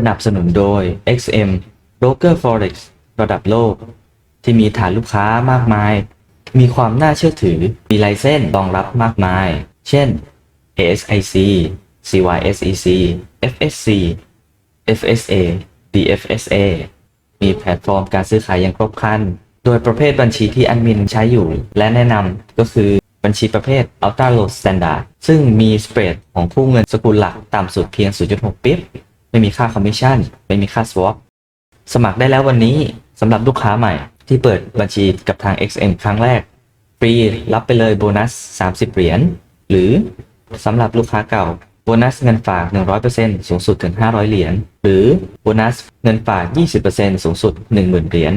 สนับสนุนโดย XM Broker Forex ระดับโลก ที่มีฐานลูกค้ามากมาย มีความน่าเชื่อถือ มีไลเซนส์รองรับมากมาย เช่น ASIC CYSEC FSC FSA DFSA มีแพลตฟอร์มการซื้อขายอย่างครบครัน โดยประเภทบัญชีที่แอดมินใช้อยู่ และแนะนำก็คือบัญชีประเภท Ultra Low Standard ซึ่งมีสเปรดของคู่เงินสกุลหลักต่ำสุดเพียง 0.6 ปิ๊บ ไม่มีค่าคอมมิชชั่นไม่มีค่า swap สมัครได้แล้ววันนี้สำหรับลูกค้าใหม่ที่เปิดบัญชีกับทาง XM ครั้งแรกฟรีรับไปเลยโบนัส 30 เหรียญหรือสำหรับลูกค้าเก่าโบนัสเงินฝาก 100%สูงสุดถึง 500 เหรียญหรือโบนัสเงินฝาก 20%สูงสุด 10,000 เหรียญ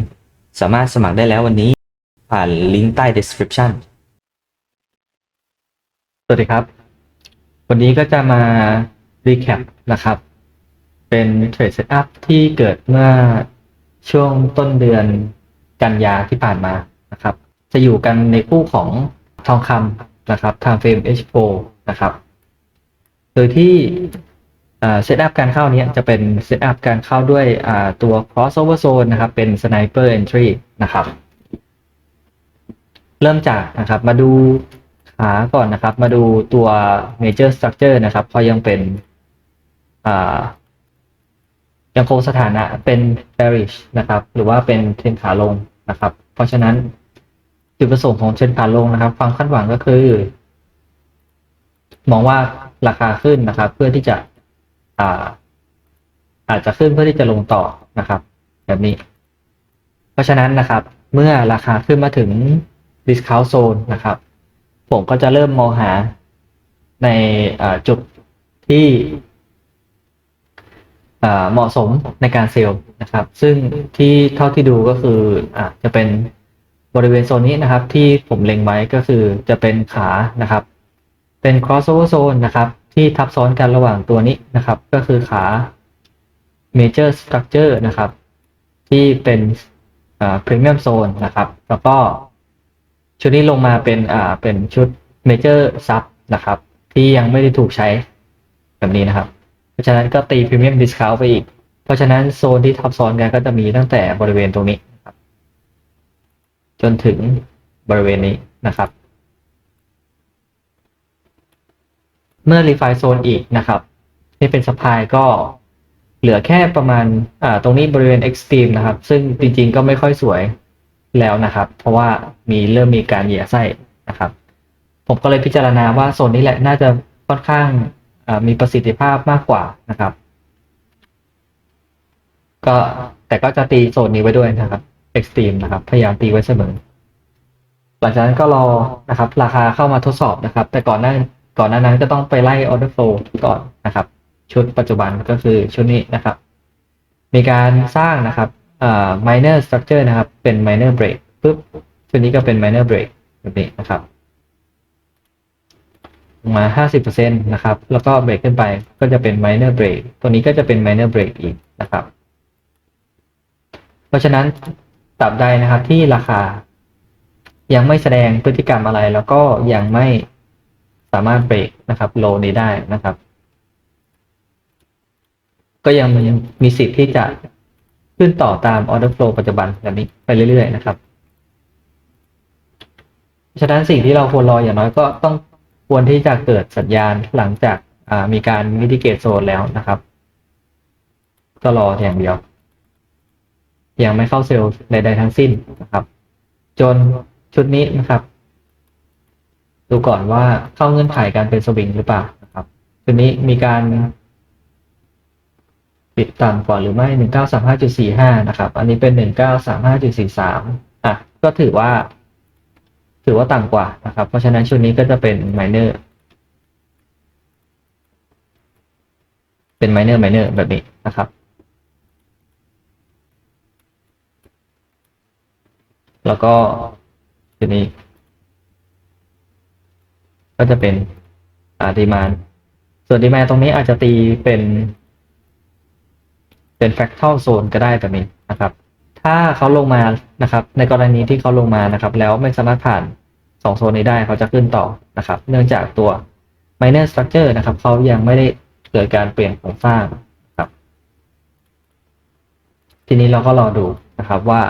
สามารถสมัครได้แล้ววันนี้ ผ่านลิงก์ใต้ description สวัสดีครับ วันนี้ก็จะมา recap นะครับ เป็นเทรดเซตอัพที่เกิดเมื่อช่วงต้นเดือนกันยาที่ผ่านมานะครับ จะอยู่กันในคู่ของทองคำนะครับ time frame H4 นะครับ โดยที่เซตอัพการเข้านี้จะเป็นเซตอัพการเข้าด้วยตัว crossover zone นะครับ เป็น sniper entry นะครับ เริ่มจากนะครับมาดูขาก่อนนะครับ มาดูตัว major structure นะครับเพราะยังเป็น ยังคงสถานะเป็น bearish นะครับ หรือว่าเป็นเทรนขาลงนะครับ เพราะฉะนั้นจุดประสงค์ของเทรนขาลงนะครับ ความคาดหวังก็คือ มองว่าราคาขึ้นนะครับ เพื่อที่จะอ่าอาจจะขึ้นเพื่อที่จะลงต่อนะครับ แบบนี้ เพราะฉะนั้นนะครับ เมื่อราคาขึ้นมาถึง discount zone นะครับ ผมก็จะเริ่มมองหาในจุดที่ เหมาะสมในการเซลล์นะครับ ซึ่งที่เท่าที่ดูก็คืออาจะเป็นบริเวณโซนนี้นะครับ ที่ผมเล็งไว้ก็คือจะเป็นขานะครับ เป็น crossover zone นะครับ ที่ทับซ้อนกันระหว่างตัวนี้นะครับ ก็คือขา major structure นะครับ ที่เป็น premium zone นะครับ แล้วก็ชุดนี้ลงมาเป็นอ่าเป็นชุด major sub นะครับ ที่ยังไม่ได้ถูกใช้แบบนี้นะครับ เพราะฉะนั้นก็ตี premium discount ไปอีก เพราะฉะนั้นโซนที่ทับซ้อนกันก็จะมีตั้งแต่บริเวณตรงนี้นะครับ จนถึงบริเวณนี้นะครับ เมื่อ refine zone อีกนะครับ นี่เป็น supply ก็เหลือแค่ประมาณอ่าตรงนี้บริเวณ extreme นะครับ ซึ่งจริงๆก็ไม่ค่อยสวยแล้วนะครับ เพราะว่ามีเริ่มมีการเหยียดไส้นะครับ ผมก็เลยพิจารณาว่าโซนนี้แหละน่าจะค่อนข้าง มีประสิทธิภาพมากกว่านะครับ ก็แต่ก็จะตีโซนนี้ไว้ด้วยนะครับ extreme นะครับ พยายามตีไว้เสมอ หลังจากนั้นก็รอนะครับ ราคาเข้ามาทดสอบนะครับ แต่ก่อนหน้าก่อนหน้านั้นก็ต้องไปไล่ order flow ก่อนนะครับ ชุดปัจจุบันก็คือชุดนี้นะครับ มีการสร้างนะครับเอ่า minor structure นะครับ เป็น minor break ปุ๊บชุดนี้ก็เป็น minor break แบบนี้นะครับ ลงมา 50%นะครับ แล้วก็เบรกขึ้นไปก็จะเป็น minor break ตัวนี้ก็จะเป็น minor break อีกนะครับ เพราะฉะนั้นตราบใดนะครับที่ราคา ยังไม่แสดงพฤติกรรมอะไร แล้วก็ยังไม่สามารถเบรกนะครับโลนี้ได้นะครับ ก็ยังมีสิทธิ์ที่จะขึ้นต่อตาม order flow ปัจจุบันแบบนี้ไปเรื่อยๆนะครับ ฉะนั้นสิ่งที่เราควรรออย่างน้อยก็ต้อง ควรที่จะเกิดสัญญาณหลังจากามีการมิติเกตโซนแล้วนะครับ ก็รออย่างเดียว ยังไม่เข้าเซลล์ใด ๆ ทั้งสิ้นนะครับ จนชุดนี้นะครับ ดูก่อนว่าเข้าเงื่อนไขการเป็นสวิงหรือเปล่านะครับชุดนี้มีการปิดต่ำกว่าหรือไม่หนึ่งเก้าสามห้าจุดสี่ห้านะครับ อันนี้เป็นหนึ่งเก้าสามห้าจุดสี่สามอะ ก็ถือว่า ถือว่าต่ำกว่านะครับ เพราะฉะนั้นชุดนี้ก็จะเป็นไมเนอร์เป็นไมเนอร์ไมเนอร์แบบนี้นะครับ แล้วก็ชุดนี้ ก็จะเป็นอ่าดีมานส่วนดีมานตรงนี้อาจจะตีเป็น เป็น fractal zone ก็ได้แบบนี้นะครับ ถ้าเขาลงมานะครับ ในกรณีที่เขาลงมานะครับ แล้วไม่สามารถผ่านสองโซนนี้ได้เขาจะขึ้นต่อนะครับ เนื่องจากตัว minor structure นะครับเขายังไม่ได้เกิดการเปลี่ยนโครงสร้างครับ ทีนี้เราก็รอดูนะครับว่า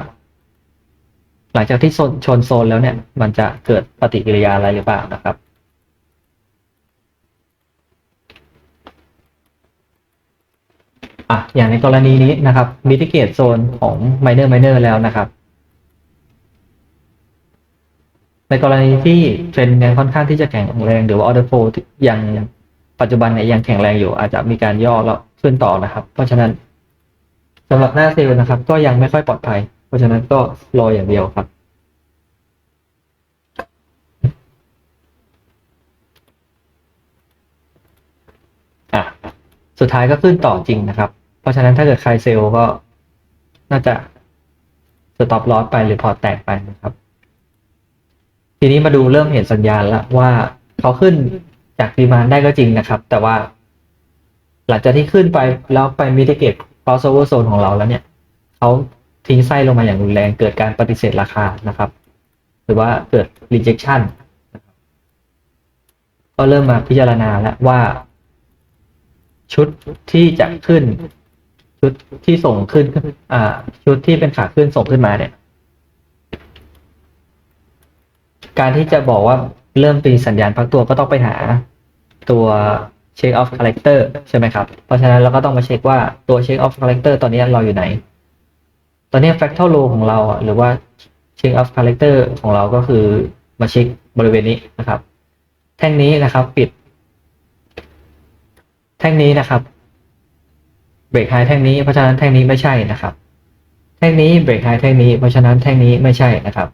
หลังจากที่ชนโซนแล้วเนี่ย มันจะเกิดปฏิกิริยาอะไรหรือเปล่านะครับ อะอย่างในกรณีนี้นะครับมิติเกตโซนของ minor minor แล้วนะครับ ในกรณีที่เทรนด์ยังค่อนข้างที่จะแข็งแรง หรือว่า order flow ยังปัจจุบันเนี่ยยังแข็งแรงอยู่ อาจจะมีการย่อแล้วขึ้นต่อนะครับ เพราะฉะนั้นสำหรับหน้าเซลล์นะครับ ก็ยังไม่ค่อยปลอดภัย เพราะฉะนั้นก็รออย่างเดียวครับอะ สุดท้ายก็ขึ้นต่อจริงนะครับ เพราะฉะนั้นถ้าเกิดใครเซลล์ก็น่าจะสต็อปลอสไปหรือพอแตกไปนะครับ ทีนี้มาดูเริ่มเห็นสัญญาณแล้วว่าเขาขึ้นจากดีมานได้ก็จริงนะครับ แต่ว่า หลังจากที่ขึ้นไปแล้วไปมิติเกต crossover zone ของเราแล้วเนี่ยเขาทิ้งไส้ลงมาอย่างรุนแรงเกิดการปฏิเสธราคานะครับ หรือว่าเกิด rejection นะครับก็เริ่มมาพิจารณาแล้วว่า ชุดที่จะขึ้น ชุดที่ส่งขึ้น อ่า ชุดที่เป็นขาขึ้นส่งขึ้นมาเนี่ย การที่จะบอกว่าเริ่มตีสัญญาณพักตัวก็ต้องไปหาตัวเช็คออฟคาแรคเตอร์ใช่ไหมครับ เพราะฉะนั้นเราก็ต้องมาเช็คว่าตัวเช็คออฟคาแรคเตอร์ตอนนี้เราอยู่ไหน ตอนนี้ fractal low ของเราหรือว่าเช็คออฟคาแรคเตอร์ของเราก็คือมาเช็คบริเวณนี้นะครับ แท่งนี้นะครับ ปิด แท่งนี้นะครับเบรกไฮแท่งนี้เพราะฉะนั้นแท่งนี้ไม่ใช่นะครับ แท่งนี้เบรกไฮแท่งนี้เพราะฉะนั้นแท่งนี้ไม่ใช่นะครับ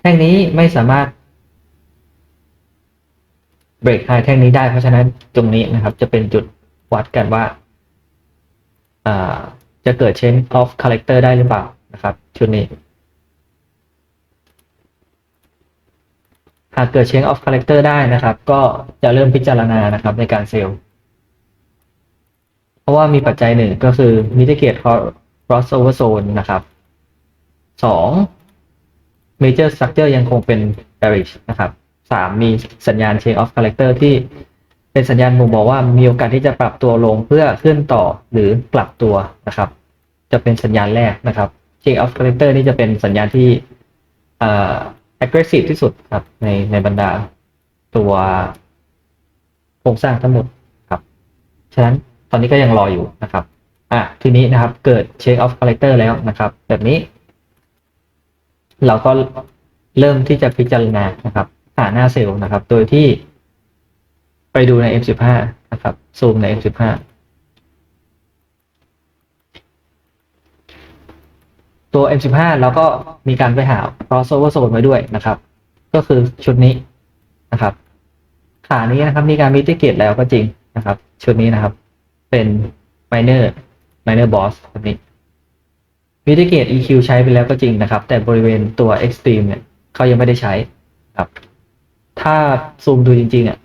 แท่งนี้ไม่สามารถเบรกไฮแท่งนี้ได้เพราะฉะนั้นตรงนี้นะครับ จะเป็นจุดวัดกันว่าจะเกิด change of character ได้หรือเปล่านะครับ ชุดนี้ หากเกิด change of character ได้นะครับ ก็จะเริ่มพิจารณานะครับในการเซลล์ ราะว่ามีปัจจัยหนึ่งก็คือ mitigate crossover zone นะครับสอง major structure ยังคงเป็น bearish นะครับสามมีสัญญาณ change of character ที่เป็นสัญญาณบ่งบอกว่ามีโอกาสที่จะปรับตัวลงเพื่อขึ้นต่อหรือกลับตัวนะครับ จะเป็นสัญญาณแรกนะครับ change of character นี่จะเป็นสัญญาณที่อ่า aggressive ที่สุดครับในในบรรดาตัวโครงสร้างทั้งหมดครับ ฉะนั้น ตอนนี้ก็ยังรออยู่นะครับ อะทีนี้นะครับเกิด change of character แล้วนะครับ แบบนี้ เราก็เริ่มที่จะพิจารณานะครับ หาหน้าเซลล์นะครับ โดยที่ไปดูใน M15 นะครับ ซูมใน M15 ตัว M15 เราก็มีการไปหา crossover zone ไว้ด้วยนะครับ ก็คือชุดนี้นะครับ ขานี้นะครับมีการมิติเกตแล้วก็จริงนะครับ ชุดนี้นะครับ เป็น minor minor boss แบบนี้มิติเกต EQ ใช้ไปแล้วก็จริงนะครับ แต่บริเวณตัว extreme เนี่ยเขายังไม่ได้ใช้ครับถ้าซูมดูจริงๆอะ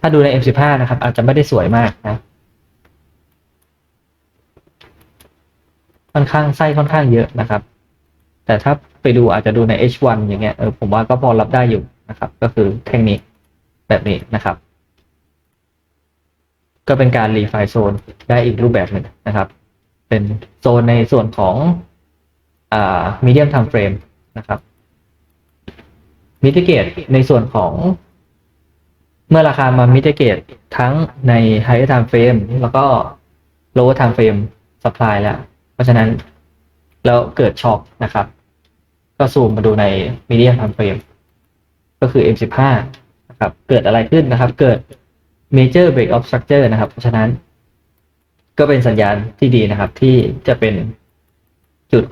ถ้าดูใน M15 นะครับ อาจจะไม่ได้สวยมากนะค่อนข้างไส้ค่อนข้างเยอะนะครับ แต่ถ้าไปดูอาจจะดูใน H1 อย่างเงี้ยเออผมว่าก็พอรับได้อยู่นะครับ ก็คือเทคนิคแบบนี้นะครับ ก็เป็นการรีไฟโซนได้อีกรูปแบบหนึ่งนะครับ เป็นโซนในส่วนของอ่า medium time frame นะครับ mitigate ในส่วนของ เมื่อราคามา mitigate ทั้งใน higher time frame แล้วก็ lower time frame supply แล้ว เพราะฉะนั้นแล้วเกิดช็อคนะครับ ก็ซูมมาดูใน medium time frame ก็คือ M15 นะครับ เกิดอะไรขึ้นนะครับ เกิด major break of structure นะครับ เพราะฉะนั้น ก็เป็นสัญญาณที่ดีนะครับ ที่จะเป็นจุด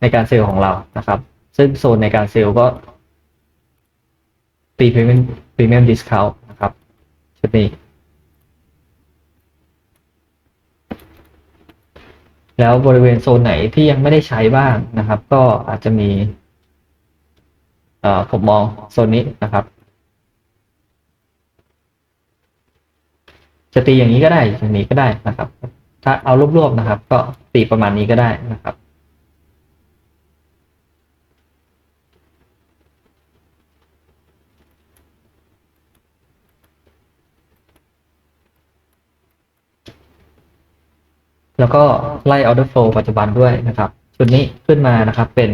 ในการเซลล์ของเรานะครับ ซึ่งโซนในการเซลล์ก็ตีพรีเมียมพรีเมียมดิสคาวนะครับชุดนี้ แล้วบริเวณโซนไหนที่ยังไม่ได้ใช้บ้างนะครับ ก็อาจจะมีผมมองโซนนี้นะครับ จะตีอย่างนี้ก็ได้อย่างนี้ก็ได้นะครับ ถ้าเอารวบๆนะครับ ก็ตีประมาณนี้ก็ได้นะครับแล้วก็ไล่ order flow ปัจจุบันด้วยนะครับชุดนี้ขึ้นมานะครับเป็น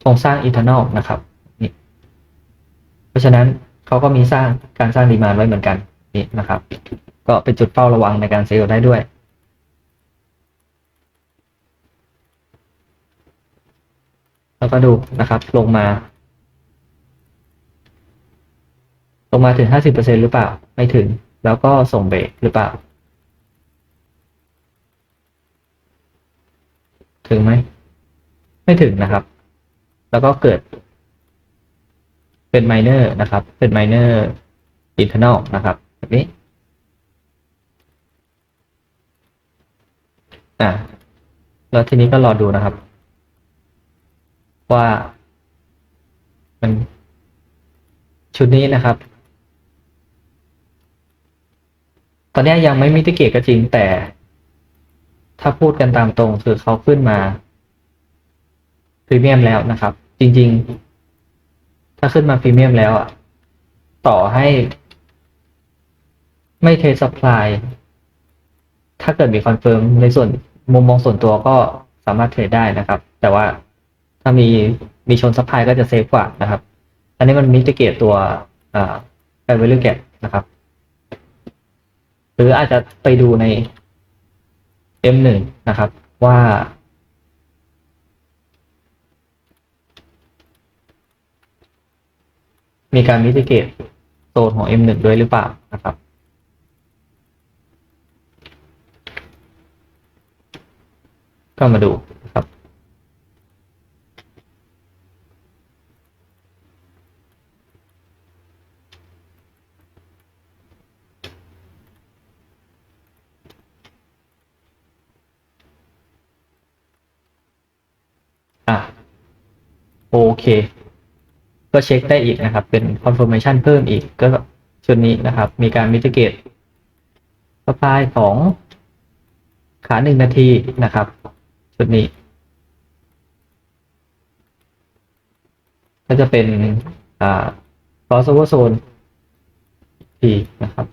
โครงสร้าง internal นะครับนี่เพราะฉะนั้นเขาก็มีสร้างการสร้างดีมานไว้เหมือนกัน นี่นะครับ ก็เป็นจุดเฝ้าระวังในการเซลล์ได้ด้วย แล้วก็ดูนะครับลงมา ลงมาถึง 50%หรือเปล่าไม่ถึง แล้วก็ส่งเบรกหรือเปล่า ถึงไหม ไม่ถึงนะครับ แล้วก็เกิดเป็นไมเนอร์นะครับ เป็นไมเนอร์อินเทอร์นลนะครับ แบบนี้อะแล้วทีนี้ก็รอดูนะครับ ว่า มัน ชุดนี้นะครับ ตอนนี้ยังไม่มิติเกตก็จริงแต่ ถ้าพูดกันตามตรงคือเขาขึ้นมาพรีเมียมแล้วนะครับ จริง ๆ ถ้าขึ้นมาพรีเมียมแล้วอะ ต่อให้ ไม่เทสปายถ้าเกิดมีคอนเฟิร์มในส่วนมุมมองส่วนตัวก็สามารถเทรดได้นะครับ แต่ว่าถ้ามีมีชนซัพพลายก็จะเซฟกว่านะครับ อันนี้มันมิติเกตตัวอ่า value gap นะครับ หรืออาจจะไปดูใน M1 นะครับ ว่ามีการมิติเกตโซนของ M1 ด้วยหรือเปล่านะครับ ก็มาดูนะครับ อะ โอเค ก็เช็คได้อีกนะครับ เป็น confirmation เพิ่มอีกก็ชุดนี้นะครับ มีการ mitigate สปายของขาหนึ่งนาทีนะครับ ชุดนี้ ก็จะเป็นอ่า crossover zone ทีนะครับ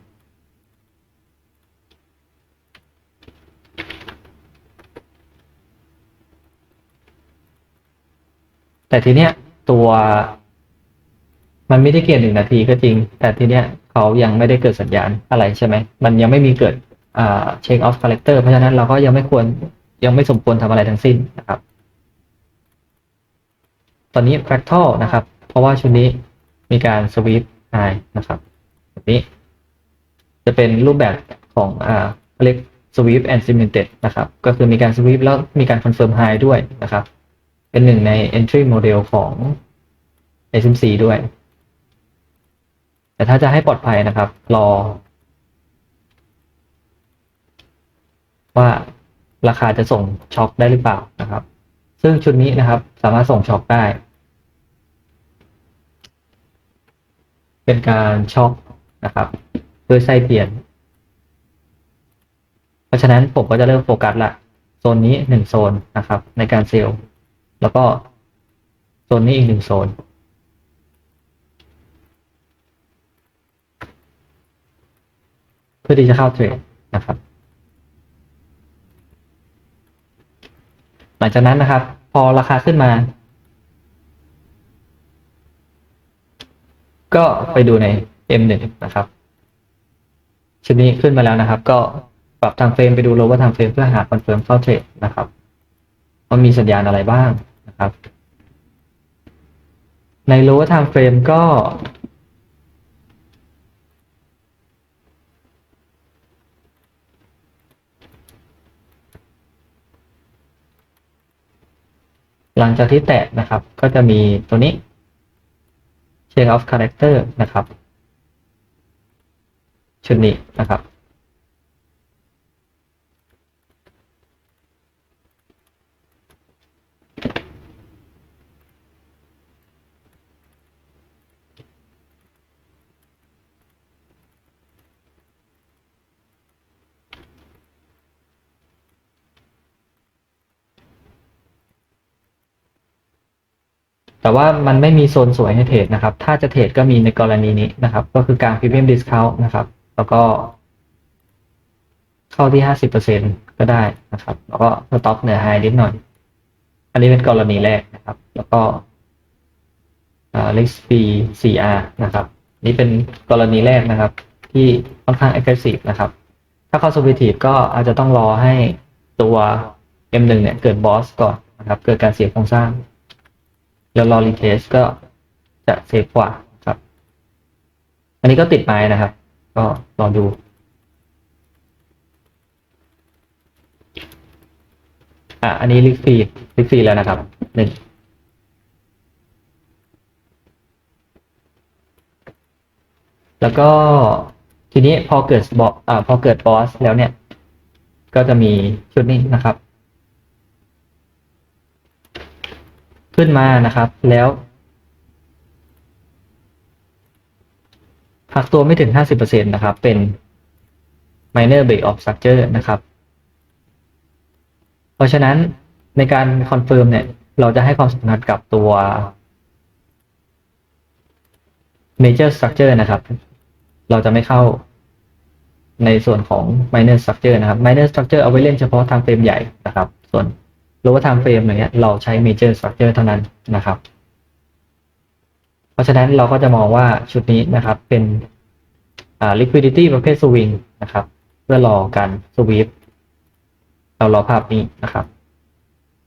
แต่ทีเนี้ยตัวมันไม่ได้เกียนหนึ่งนาทีก็จริง แต่ทีเนี้ยเขายังไม่ได้เกิดสัญญาณอะไรใช่ไหม มันยังไม่มีเกิดอ่าเช็คออฟคาแรคเตอร์เพราะฉะนั้นเราก็ยังไม่ควร ยังไม่สมควรทำอะไรทั้งสิ้นนะครับ ตอนนี้ fractal นะครับ เพราะว่าชุดนี้มีการ sweep high นะครับแบบนี้ จะเป็นรูปแบบของอ่าเขาเรียก sweep and cemented นะครับ ก็คือมีการ sweep แล้วมีการ confirm high ด้วยนะครับ เป็นหนึ่งใน entry model ของ SMC ด้วย แต่ถ้าจะให้ปลอดภัยนะครับ รอ ว่า ราคาจะส่งช็อคได้หรือเปล่านะครับ ซึ่งชุดนี้นะครับสามารถส่งช็อคได้ เป็นการช็อคนะครับด้วยไส้เทียน เพราะฉะนั้นผมก็จะเริ่มโฟกัสละโซนนี้หนึ่งโซนนะครับ ในการเซลล์แล้วก็โซนนี้อีกหนึ่งโซนเพื่อที่จะเข้าเทรดนะครับ ลังจากนั้นนะครับ พอราคาขึ้นมา ก็ไปดูใน M1 นะครับชุดนี้ขึ้นมาแล้วนะครับ ก็ปรับทางเฟรมไปดูโลว่าทางเฟรมเพื่อหาคอนเฟิร์มเข้าเทรดนะครับว่ามีสัญญาณอะไรบ้างนะครับ ใน lower time frame ก็ หลังจากที่แตะนะครับ ก็จะมีตัวนี้ change of character นะครับ ชุดนี้นะครับ แต่ว่ามันไม่มีโซนสวยให้เทรดนะครับ ถ้าจะเทรดก็มีในกรณีนี้นะครับ ก็คือการ Premium Discount นะครับ แล้วก็ เข้าที่ห้าสิบเปอร์เซ็นก็ได้นะครับ แล้วก็สต็อปเหนือไฮนิดหน่อย อันนี้เป็นกรณีแรกนะครับ แล้วก็อ่า list B 4R นะครับ นี่เป็นกรณีแรกนะครับ ที่ค่อนข้าง aggressive นะครับ ถ้า conservative ก็อาจจะต้องรอให้ตัว M1 เนี่ยเกิดบอสก่อนนะครับ เกิดการเสียโครงสร้าง แล้วรอ retest ก็จะเซฟกว่าครับ อันนี้ก็ติดไม้นะครับ ก็ลองดูอะอันนี้ลิกฟีลิกฟีแล้วนะครับหนึ่งแล้วก็ทีนี้พอเกิดบออ่าพอเกิดบอสแล้วเนี่ย ก็จะมีชุดนี้นะครับ ขึ้นมานะครับ แล้วพักตัวไม่ถึง 50%นะครับ เป็น minor break of structure นะครับ เพราะฉะนั้นในการคอนเฟิร์มเนี่ย เราจะให้ความสำคัญกับตัว major structure นะครับ เราจะไม่เข้าในส่วนของ minor structure นะครับ minor structure เอาไว้เล่นเฉพาะทางเฟรมใหญ่นะครับ ส่วน lower time frame อย่างเงี้ยเราใช้ major structure เท่านั้นนะครับ เพราะฉะนั้นเราก็จะมองว่าชุดนี้นะครับเป็นอ่า liquidity ประเภท swing นะครับ เพื่อรอการ sweep เรารอภาพนี้นะครับ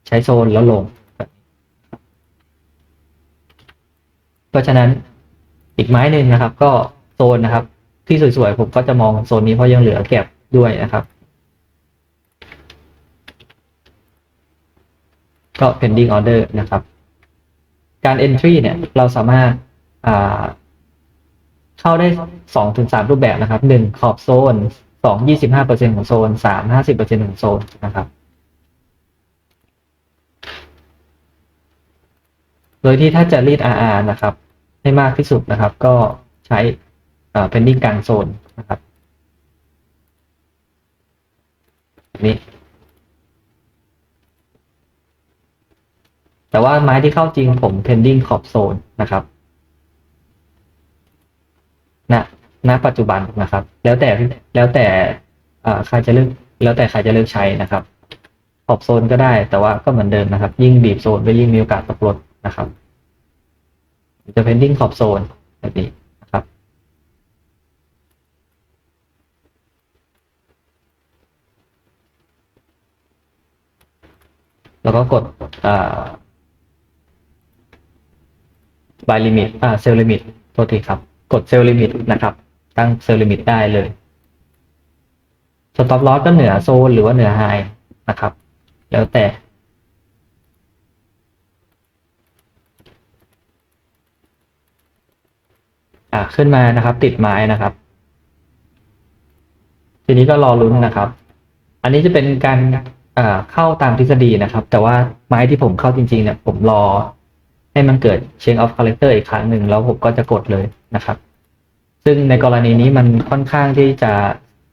ใช้โซนแล้วลง เพราะฉะนั้นอีกไม้หนึ่งนะครับ ก็โซนนะครับ ที่สวยๆ ผมก็จะมองโซนนี้เพราะยังเหลือแก็บด้วยนะครับ ก็ pending order นะครับ การ entry เนี่ยเราสามารถาเข้าได้สองถึงสามรูปแบบนะครับหนึ่งขอบโซนสองยี่สิบห้าเปอร์เซ็นของโซนสามห้าสิบเปอร์เซ็นของโซนนะครับ โดยที่ถ้าจะรีด RR นะครับ ให้มากที่สุดนะครับ ก็ใช้ pending กลางโซนนะครับ นี้ แต่ว่าไม้ที่เข้าจริงผม pending ขอบโซนนะครับณณปัจจุบันนะครับ แล้วแต่แล้วแต่ใครจะเลือกแล้วแต่ใครจะเลือกใช้นะครับ ขอบโซนก็ได้ แต่ว่าก็เหมือนเดิมนะครับ ยิ่งบีบโซนก็ยิ่งมีโอกาสตกหล่นนะครับจะ pending ขอบโซนแบบนี้นะครับ แล้วก็กดอ่า by limit อ่า cell limit โทษทีครับ กด cell limit นะครับ ตั้ง cell limit ได้เลย stop loss ก็เหนือโซนหรือว่าเหนือ high นะครับ แล้วแต่ อ่าขึ้นมานะครับ ติดไม้นะครับ ทีนี้ก็รอลุ้นนะครับ อันนี้จะเป็นการอ่าเข้าตามทฤษฎีนะครับ แต่ว่าไม้ที่ผมเข้าจริงๆเนี่ยผมรอ ให้มันเกิด chain of character อีกครั้งหนึ่งแล้วผมก็จะกดเลยนะครับ ซึ่งในกรณีนี้มันค่อนข้างที่จะ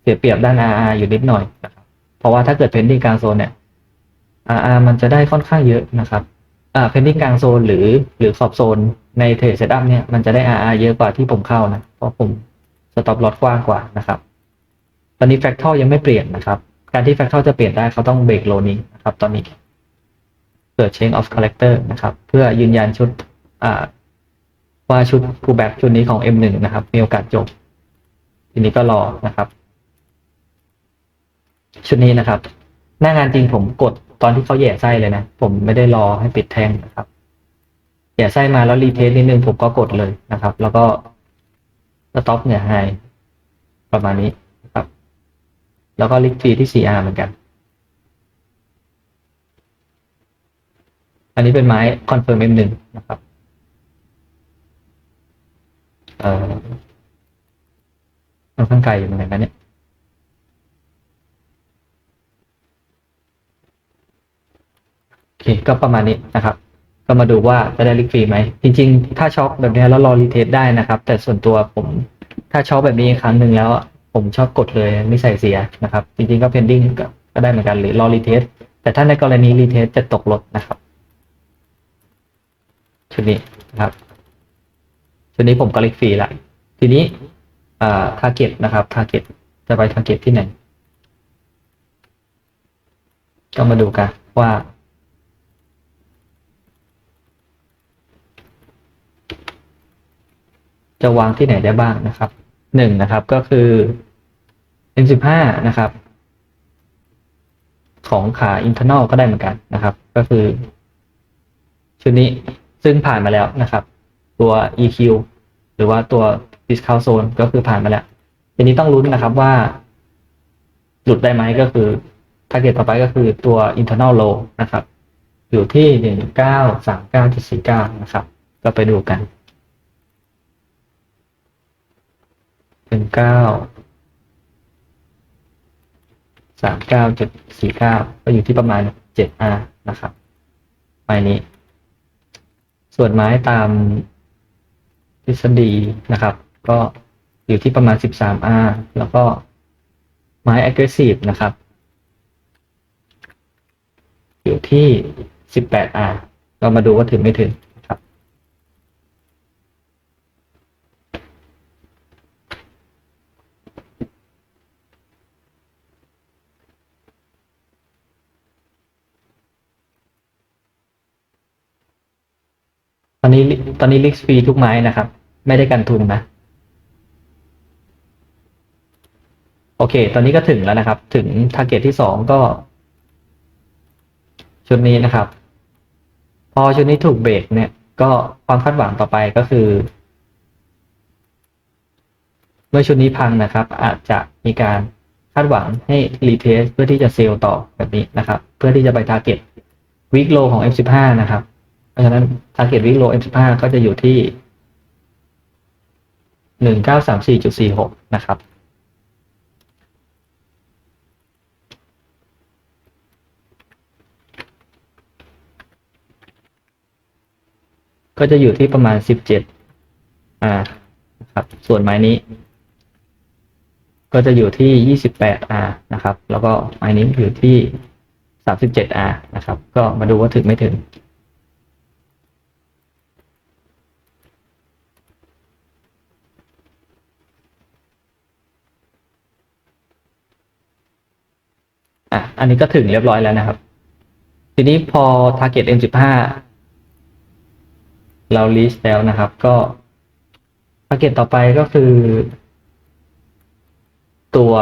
เสียเปรียบด้าน RR อยู่นิดหน่อยนะครับเพราะว่าถ้าเกิด pending กลางโซนเนี่ย RR มันจะได้ค่อนข้างเยอะนะครับอ่า pending กลางโซนหรือหรือขอบโซนในเทรดเซตอัพเนี่ยมันจะได้ RR เยอะกว่าที่ผมเข้านะเพราะผม stop loss กว้างกว่านะครับ ตอนนี้ fractal ยังไม่เปลี่ยนนะครับ การที่ fractal จะเปลี่ยนได้เขาต้องเบรกโลนี้นะครับตอนนี้ เกิด chain of character นะครับ เพื่อยืนยันชุดว่าชุด pullback ชุดนี้ของ M1 นะครับ มีโอกาสจบ ทีนี้ก็รอนะครับ ชุดนี้นะครับ หน้างานจริงผมกดตอนที่เขาแย่ไส้เลยนะ ผมไม่ได้รอให้ปิดแท่งนะครับแย่ไส้มาแล้วรีเทสนิดนึงผมก็กดเลยนะครับ แล้วก็สต็อปเนี่ยไฮประมาณนี้นะครับ แล้วก็ลิกฟีที่ CR เหมือนกัน อันนี้เป็นไม้คอนเฟิร์ม M1 นะครับเอ่อค่อนข้างไกลอยู่เหมือนกันนะเนี่ยโอเคก็ประมาณนี้นะครับ ก็มาดูว่าจะได้ลิกฟรีไหม จริงๆ ถ้าช็อคแบบนี้แล้วรอรีเทสได้นะครับ แต่ส่วนตัวผมถ้าช็อคแบบนี้อีกครั้งหนึ่งแล้ว ผมชอบกดเลยไม่ใส่เสียนะครับ จริงๆ ก็ pending ก็ก็ได้เหมือนกันหรือรอรีเทสแต่ถ้าในกรณีรีเทสจะตกลดนะครับ ชุดนี้นะครับชุดนี้ผมก็ลิกฟรีละทีนี้อ่า target นะครับ target จะไป target ที่ไหน ก็มาดูกันว่า จะวางที่ไหนได้บ้างนะครับหนึ่งนะครับก็คือ M15 นะครับ ของขา internal ก็ได้เหมือนกันนะครับ ก็คือ ชุดนี้ ซึ่งผ่านมาแล้วนะครับ ตัว EQ หรือว่าตัว discount zone ก็คือผ่านมาแล้ว ทีนี้ต้องลุ้นนะครับว่า หลุดได้ไหมก็คือ target ต่อไปก็คือตัว internal low นะครับ อยู่ที่หนึ่งเก้าสามเก้าจุดสี่เก้านะครับ ก็ไปดูกันหนึ่งเก้าสามเก้าจุดสี่เก้าก็อยู่ที่ประมาณเจ็ด R นะครับไม้นี้ ส่วนไม้ตามทฤษฎีนะครับ ก็อยู่ที่ประมาณ 13R แล้วก็ไม้ aggressive นะครับ อยู่ที่ 18R เรามาดูว่าถึงไม่ถึงนะครับ ต อนนี้ตอนนี้ลิกฟรีทุกไม้นะครับ ไม่ได้กันทุนนะ โอเค ตอนนี้ก็ถึงแล้วนะครับ ถึงทาร์เก็ตที่สองก็ ชุดนี้นะครับ พอชุดนี้ถูกเบรกเนี่ย ก็ความคาดหวังต่อไปก็คือ เมื่อชุดนี้พังนะครับ อาจจะมีการคาดหวังให้รีเทสเพื่อที่จะเซลล์ต่อแบบนี้นะครับ เพื่อที่จะไปทาร์เก็ตวิกโลของ F15 นะครับ เพราะฉะนั้น target week low M15 ก็จะอยู่ที่หนึ่งเก้าสามสี่จุดสี่หกนะครับ ก็จะอยู่ที่ประมาณสิบเจ็ดอ่านะครับส่วนไม้นี้ ก็จะอยู่ที่ยี่สิบแปด R นะครับ แล้วก็ไม้นี้อยู่ที่สามสิบเจ็ด R นะครับ ก็มาดูว่าถึงไม่ถึง อะอันนี้ก็ถึงเรียบร้อยแล้วนะครับ ทีนี้พอ target M15 เรา list แล้วนะครับ ก็ target ต่อไปก็คือ ตัว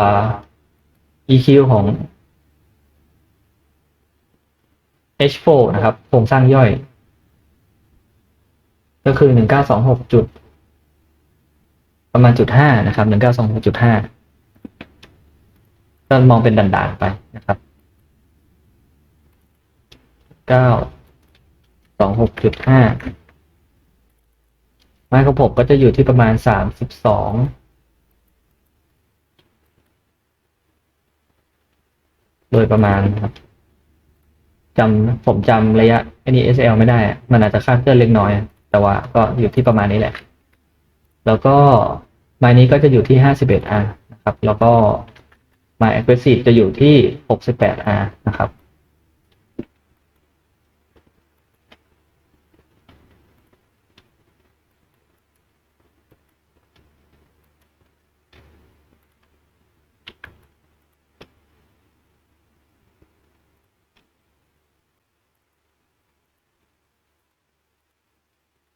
EQ ของ H4 นะครับโครงสร้างย่อย ก็คือ 1926จุด ประมาณจุดห้านะครับ 1926จุดห้า ก็มองเป็นด่านๆไปนะครับเก้าสองหกจุดห้าไม้ของผมก็จะอยู่ที่ประมาณสามสิบสองโดยประมาณครับจำผมจำระยะอันนี้ SL ไม่ได้อะมันอาจจะคาดเคลื่อนเล็กน้อย แต่ว่าก็อยู่ที่ประมาณนี้แหละ แล้วก็ไม้นี้ก็จะอยู่ที่ห้าสิบเอ็ดอันนะครับ แล้วก็ My Aggressive จะอยู่ที่ 68R นะครับ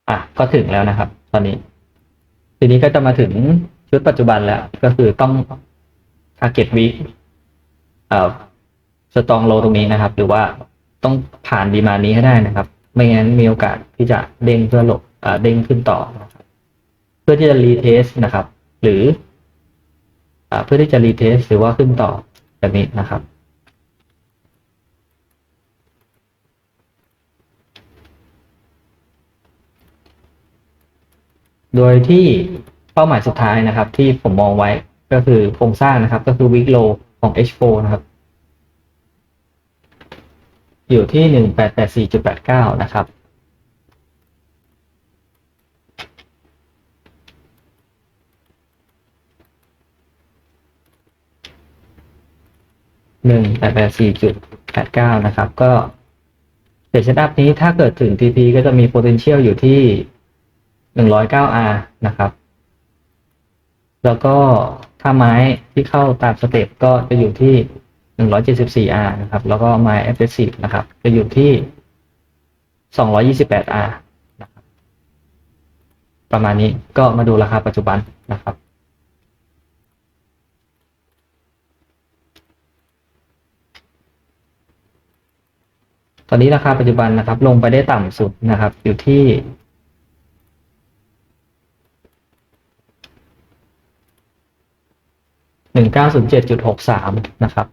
อะ ก็ถึงแล้วนะครับ ตอนนี้ ทีนี้ก็จะมาถึงชุดปัจจุบันแล้ว ก็คือต้อง target week เอ่อสตองโลตรงนี้นะครับ หรือว่าต้องผ่านดีมานี้ให้ได้นะครับ ไม่งั้นมีโอกาสที่จะเด้งเพื่อหลบอ่าเด้งขึ้นต่อนะครับเพื่อที่จะรีเทสนะครับ หรืออ่าเพื่อที่จะรีเทสหรือว่าขึ้นต่อแบบนี้นะครับโดยที่เป้าหมายสุดท้ายนะครับ ที่ผมมองไว้ ก็คือโครงสร้างนะครับ ก็คือวิกโลของ H4 นะครับ อยู่ที่หนึ่งแปดแปดสี่จุดแปดเก้านะครับ หนึ่งแปดแปดสี่จุดแปดเก้านะครับ ก็เสร็จเซตอัพนี้ถ้าเกิดถึง TP ก็จะมี potential อยู่ที่หนึ่งร้อยเก้า R นะครับ แล้วก็ ถ้าไม้ที่เข้าตามสเต็ปก็จะอยู่ที่ 174R นะครับ แล้วก็ My Aggressive นะครับ จะอยู่ที่ 228R นะครับ ประมาณนี้ก็มาดูราคาปัจจุบันนะครับตอนนี้ราคาปัจจุบันนะครับ ลงไปได้ต่ำสุดนะครับ อยู่ที่ หนึ่งเก้าศูนย์เจ็ดจุดหกสามนะครับ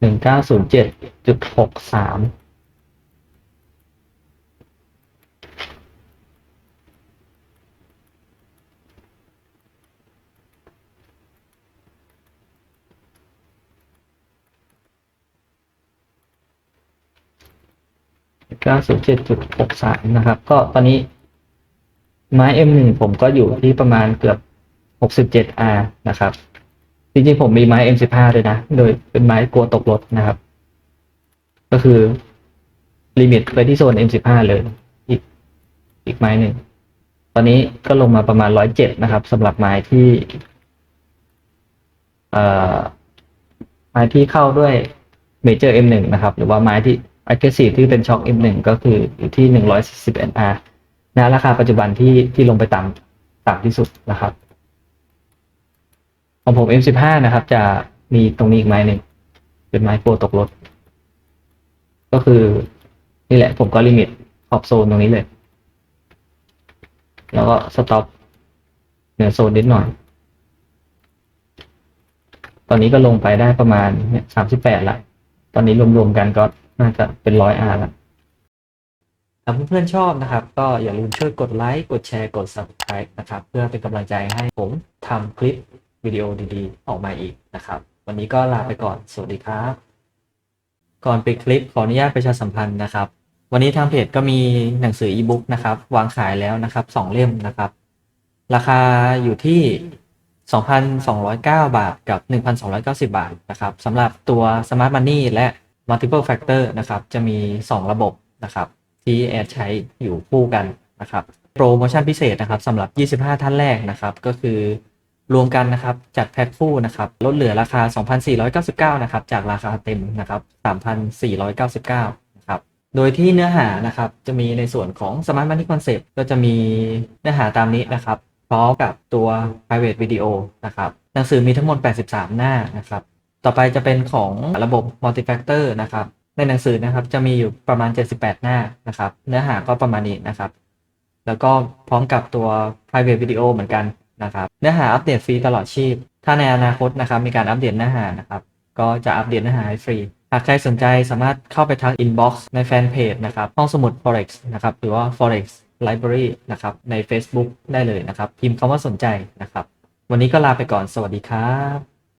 หนึ่งเก้าศูนย์เจ็ดจุดหกสามเก้าศูนย์เจ็ดจุดหกสามนะครับ ก็ตอนนี้ ไม้ M1 ผมก็อยู่ที่ประมาณเกือบ 67R นะครับ จริงๆผมมีไม้ M15 ด้วยนะ โดยเป็นไม้กลัวตกรถนะครับ ก็คือลิมิตไปที่โซน M15 เลย อีกอีกไม้หนึ่ง ตอนนี้ก็ลงมาประมาณ 107 นะครับสำหรับไม้ที่เอ่อไม้ที่เข้าด้วย Major M1 นะครับ หรือว่าไม้ที่ Aggressive ที่เป็นช็อค M1 ก็คืออยู่ที่ 141R นะราคาปัจจุบันที่ที่ลงไปต่ำต่ำที่สุดนะครับของผม M15 นะครับ จะมีตรงนี้อีกไม้หนึ่งเป็นไม้โปรตกรถ ก็คือนี่แหละผมก็ลิมิตขอบโซนตรงนี้เลย แล้วก็สต็อปเหนือโซนนิดหน่อย ตอนนี้ก็ลงไปได้ประมาณสามสิบแปดละ ตอนนี้รวมๆกันก็น่าจะเป็นร้อยอาร์ละ ถ้าเพื่อนๆชอบนะครับ ก็อย่าลืมช่วยกดไลค์กดแชร์กด subscribe นะครับ เพื่อเป็นกำลังใจให้ผมทำคลิปวิดีโอดีๆ ออกมาอีกนะครับ วันนี้ก็ลาไปก่อน สวัสดีครับ ก่อนปิดคลิปขออนุญาตประชาสัมพันธ์นะครับ วันนี้ทางเพจก็มีหนังสืออีบุ๊กนะครับ วางขายแล้วนะครับสองเล่มนะครับ ราคาอยู่ที่ 2,209 บาทกับ 1,290 บาทนะครับสำหรับตัว Smart Money และ Multiple Factor นะครับ จะมี 2 ระบบนะครับ ที่แอดใช้อยู่คู่กันนะครับโปรโมชั่นพิเศษนะครับสำหรับ 25 ท่านแรกนะครับก็คือรวมกันนะครับจัดแพ็คคู่นะครับลดเหลือราคา 2,499 นะครับจากราคาเต็มนะครับ 3,499 นะครับ โดยที่เนื้อหานะครับจะมีในส่วนของ Smart Money Concept ก็จะมีเนื้อหาตามนี้นะครับ พร้อมกับตัว private video นะครับหนังสือมีทั้งหมด 83 หน้านะครับ ต่อไปจะเป็นของระบบ multi-factor นะครับ ในหนังสือนะครับจะมีอยู่ประมาณ 78 หน้านะครับ เนื้อหาก็ประมาณนี้นะครับ แล้วก็พร้อมกับตัว private video เหมือนกันนะครับ เนื้อหาอัปเดตฟรีตลอดชีพ ถ้าในอนาคตนะครับมีการอัปเดตเนื้อหานะครับ ก็จะอัปเดตเนื้อหาให้ฟรี หากใครสนใจสามารถเข้าไปทาง inbox ในแฟนเพจนะครับ ห้องสมุด forex นะครับ หรือว่า forex library นะครับใน Facebook ได้เลยนะครับ พิมพ์คำว่าสนใจนะครับ วันนี้ก็ลาไปก่อน สวัสดีครับ